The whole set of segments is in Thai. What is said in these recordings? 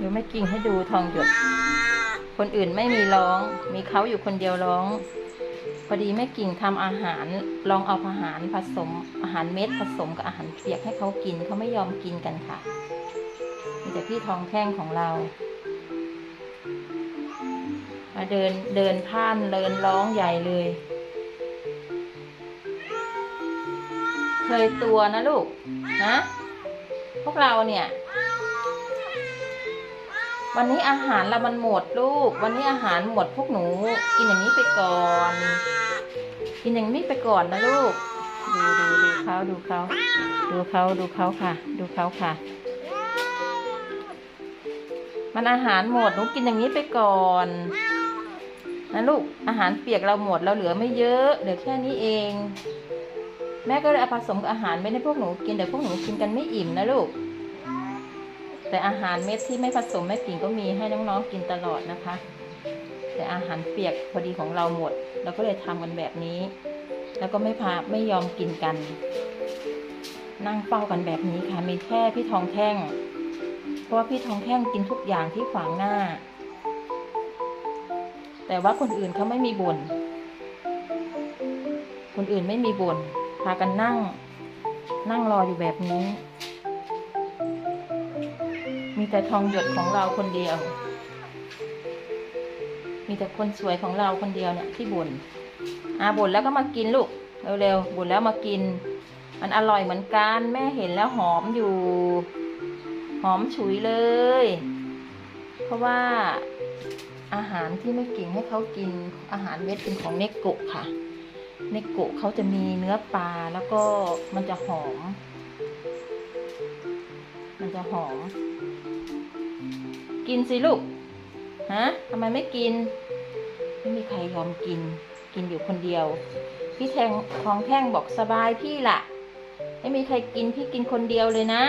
ดูแม่กิ่งให้ดูทองหยด คนอื่นไม่มีร้อง มีเขาอยู่คนเดียวร้อง พอดีแม่กิ่งทำอาหาร ลองเอาอาหารผสม อาหารเม็ดผสมกับอาหารเปียกให้เขากินเขาไม่ยอมกินกันค่ะมีแต่พี่ทองแท่งของเรามาเดินเดินผ่านเดินร้องใหญ่เลย ยตัวนะลูกนะพวกเราเนี่ย วันนี้อาหารเรามันหมดลูก วันนี้อาหารหมดพวกหนู กินอย่างนี้ไปก่อน กินอย่างนี้ไปก่อนนะลูก ดูดูดูเขาดูเขาดูเขาดูเขาค่ะ ดูเขาค่ะ มันอาหารหมดหนูกินอย่างนี้ไปก่อนนะลูกอาหารเปียกเราหมดเราเหลือไม่เยอะเหลือแค่นี้เอง แม่ก็เลยเอาผสมกับอาหารไม่ให้พวกหนูกินแต่พวกหนูกินกันไม่อิ่มนะลูก แต่อาหารเม็ดที่ไม่ผสมแม่กิ่งก็มีให้น้องๆกินตลอดนะคะ แต่อาหารเปียกพอดีของเราหมดเราก็เลยทำกันแบบนี้ แล้วก็ไม่พาไม่ยอมกินกัน นั่งเฝ้ากันแบบนี้ค่ะมีแค่พี่ทองแท่ง เพราะว่าพี่ทองแท่งกินทุกอย่างที่ขวางหน้า แต่ว่าคนอื่นเขาไม่มีบ่นคนอื่นไม่มีบ่นากันนั่ง นั่งรออยู่แบบนี้ มีแต่ทองหยดของเราคนเดียว มีแต่คนสวยของเราคนเดียวเนี่ยที่บ่นอ่าบ่นแล้วก็มากินลูกเร็วๆบ่นแล้วมากิน มันอร่อยเหมือนกันแม่เห็นแล้วหอมอยู่ หอมฉุยเลย เพราะว่าอาหารที่ไม่กิ่งให้เขากินอาหารเม็ดเป็นของเนกโกะค่ะ เนโกะเขาจะมีเนื้อปลาแล้วก็มันจะหอม มันจะหอม กินสิลูก ฮะทำไมไม่กิน ไม่มีใครยอมกิน กินอยู่คนเดียว พี่แทงทองแท่งบอกสบายพี่ล่ะ ไม่มีใครกินพี่กินคนเดียวเลยนะ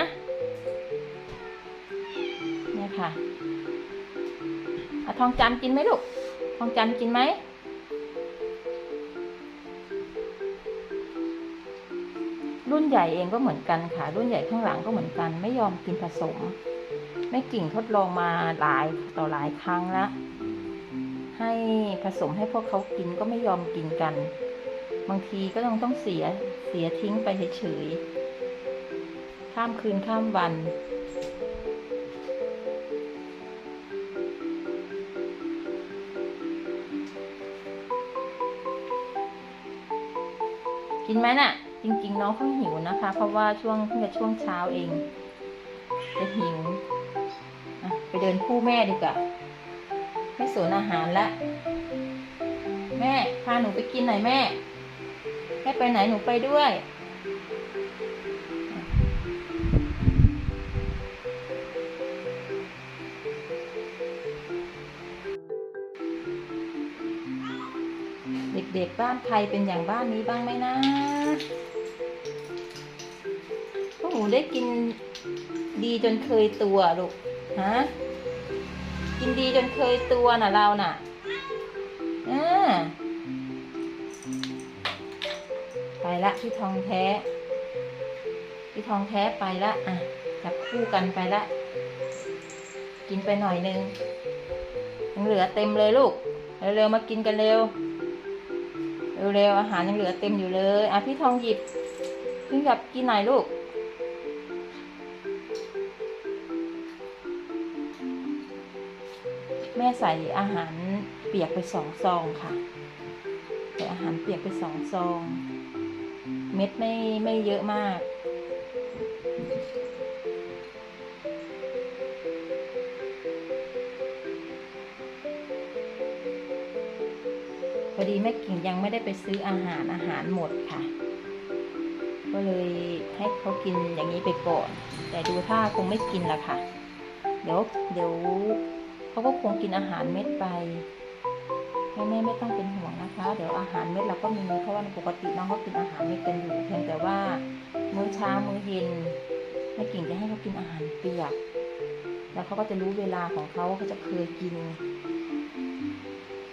เนี่ยค่ะอะทองจันกินไหมลูก ทองจันกินไหม รุ่นใหญ่เองก็เหมือนกันค่ะ รุ่นใหญ่ข้างหลังก็เหมือนกัน ไม่ยอมกินผสมแม่กิ่งทดลองมาหลายต่อหลายครั้งล้วให้ผสมให้พวกเขากินก็ไม่ยอมกินกัน บางทีก็ต้องต้องเสียเสียทิ้งไปเฉยๆข้ามคืนข้ามวันกินไหมน่ะ จริงๆ น้องเขาหิวนะคะ เพราะว่าช่วงเพิ่งจะช่วงเช้าเอง จะหิวไปเดินคู่แม่ดีกว่าไม่สวนอาหารละ แม่พาหนูไปกินหน่อยแม่แม่ไปไหนหนูไปด้วย เด็กๆบ้านใครเป็นอย่างบ้านนี้บ้างไหมนะพวกหนูได้กินดีจนเคยตัวลูกฮะกินดีจนเคยตัวน่ะเราน่ะอ่าไปละพี่ทองแท้ พี่ทองแท้ไปละอะจับคู่กันไปละ กินไปหน่อยนึงยังเหลือเต็มเลยลูกเร็วๆมากินกันเร็ว เร็วๆอาหารยังเหลือเต็มอยู่เลยอะพี่ทองหยิบพี่หยับกินไหนลูกแม่ใส่อาหารเปียกไปสองซองค่ะใส่อาหารเปียกไปสองซอง เม็ดไม่ไม่เยอะมาก พอดีแม่กิ่งยังไม่ได้ไปซื้ออาหารอาหารหมดค่ะ ก็เลยให้เขากินอย่างนี้ไปก่อน แต่ดูท่าคงไม่กินละค่ะ เดี๋ยวเดี๋ยวเขาก็คงกินอาหารเม็ดไปแม่แม่ไม่ต้องเป็นห่วงนะคะ เดี๋ยวอาหารเม็ดเราก็มีเพราะว่าปกติน้องเขากินอาหารเม็ดกันอยู่เพียงแต่ว่ามื้อเช้ามื้อเย็นแม่กิ่งจะให้เขากินอาหารเปียก แล้วเขาก็จะรู้เวลาของเขาเขาจะเคยกิน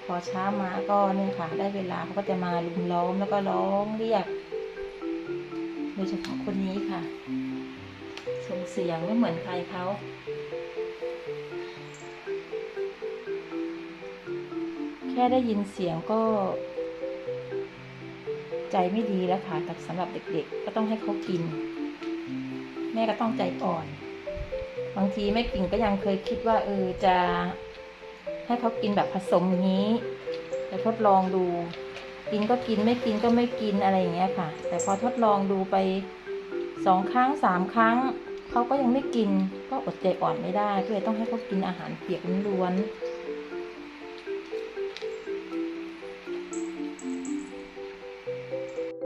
พอเช้ามาก็เนี่ยค่ะ ได้เวลาเขาก็จะมาลุมล้อมแล้วก็ร้องเรียก โดยเฉพาะคนนี้ค่ะส่งเสียงไม่เหมือนใครเขาแค่ได้ยินเสียงก็ ใจไม่ดีแล้วค่ะแต่สำหรับเด็กๆ ก็ต้องให้เขากิน แม่ก็ต้องใจอ่อน บางทีแม่กิ่งก็ยังเคยคิดว่า เออจะ ให้เขากินแบบผสมอย่างนี้แต่ทดลองดู กินก็กินไม่กินก็ไม่กินอะไรอย่างเงี้ยค่ะ แต่พอทดลองดูไปสองครั้งสามครั้งเขาก็ยังไม่กินก็อดใจอ่อนไม่ได้ก็เลยต้องให้เขากินอาหารเปียกล้วน